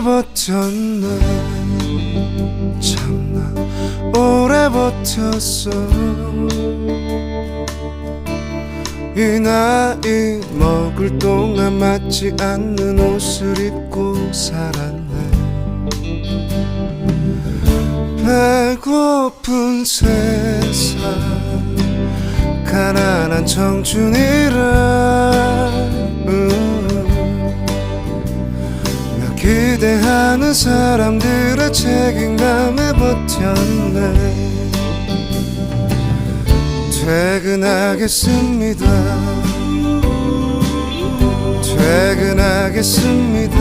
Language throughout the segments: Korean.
버텼네. 참나 오래 버텼어. 이 나이 먹을 동안 맞지 않는 옷을 입고 살았네. 배고픈 세상 가난한 청춘이라 사람들의 책임감에 버텼네 퇴근하겠습니다. 퇴근하겠습니다.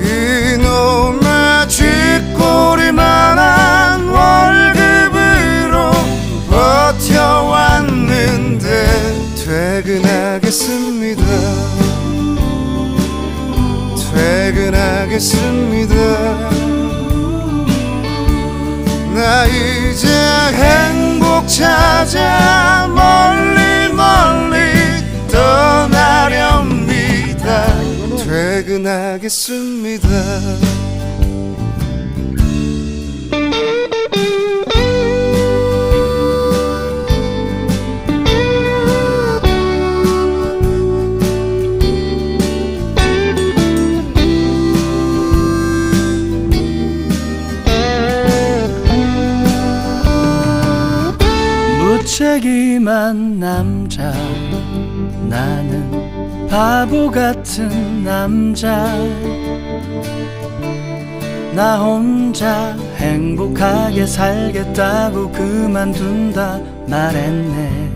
이놈의 쥐꼬리만한 월급으로 버텨왔는데 퇴근하겠습니다 퇴근하겠습니다. 나 이제 행복 찾아 멀리 멀리 떠나렵니다. 퇴근하겠습니다 바보 같은 남자 나 혼자 행복하게 살겠다고 그만둔다 말했네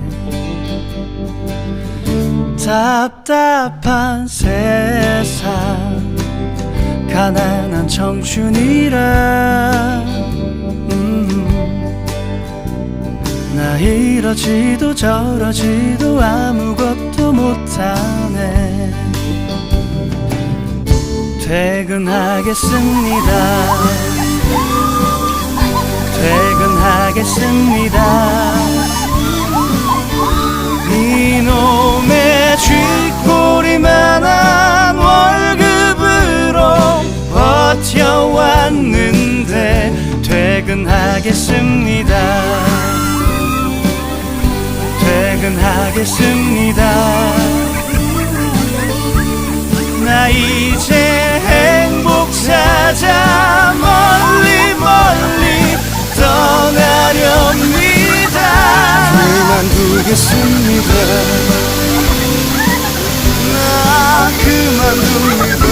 답답한 세상 가난한 청춘이라 음. 나 이러지도 저러지도 아무것도 못하네. 퇴근하겠습니다. 퇴근하겠습니다. 이놈의 쥐꼬리만 한 월급으로 버텨왔는데 퇴근하겠습니다. 퇴근 하겠습니다. 나 이제 행복 찾아 멀리 멀리 떠나렵니다. 그만두겠습니다. 나 그만둡니다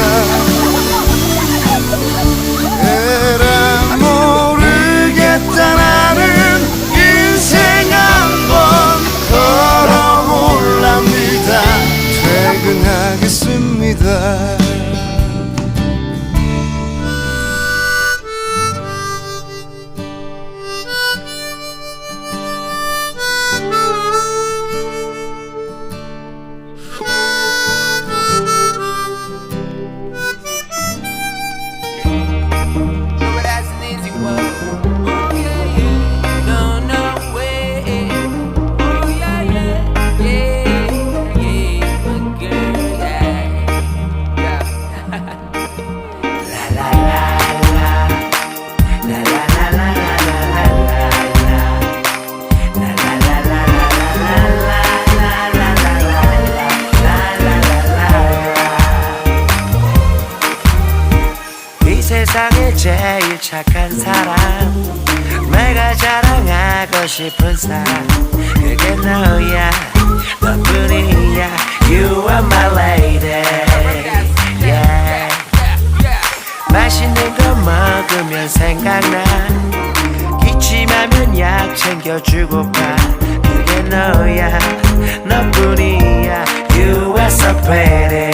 싶은 사람 그게 너야. 너뿐이야. You are my lady. Yeah. 맛있는 거 먹으면 생각나. 기침하면 약 챙겨주고파 그게 너야. 너뿐이야. You are so pretty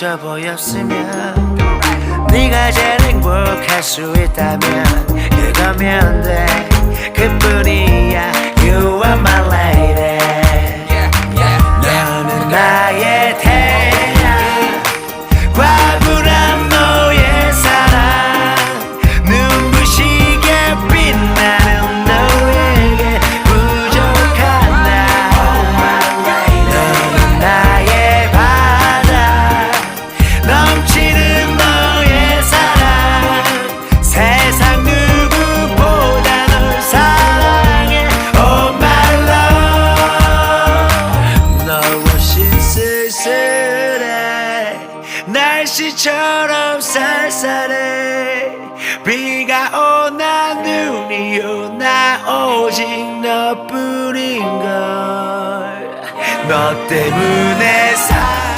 멋져 보였으면 네가 제일 행복할 수 있다면 그거면 돼. 그뿐이야. You are my lady 오직 너뿐인걸. 너 때문에 살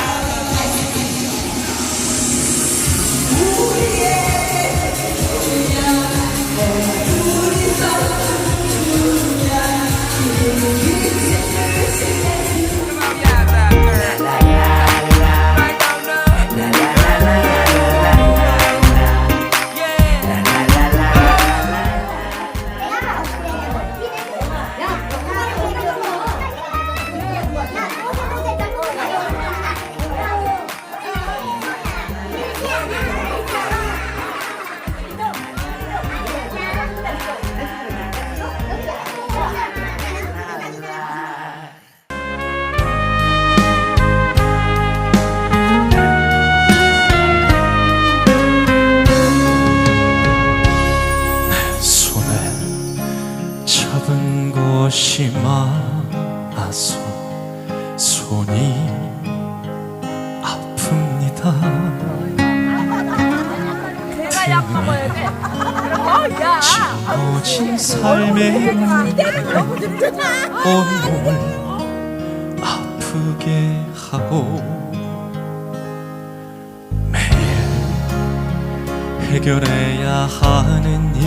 것이 많아서 손이 아픕니다. 내가 약 먹어야 돼. 어, 야. 짊어진 삶에 온몸을 아프게 하고 매일 해결해야 하는 일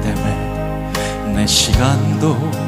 때문에 내 시간도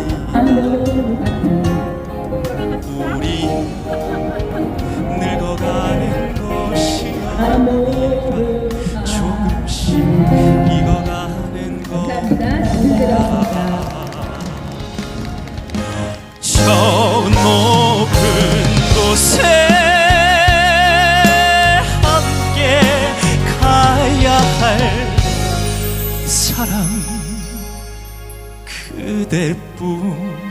그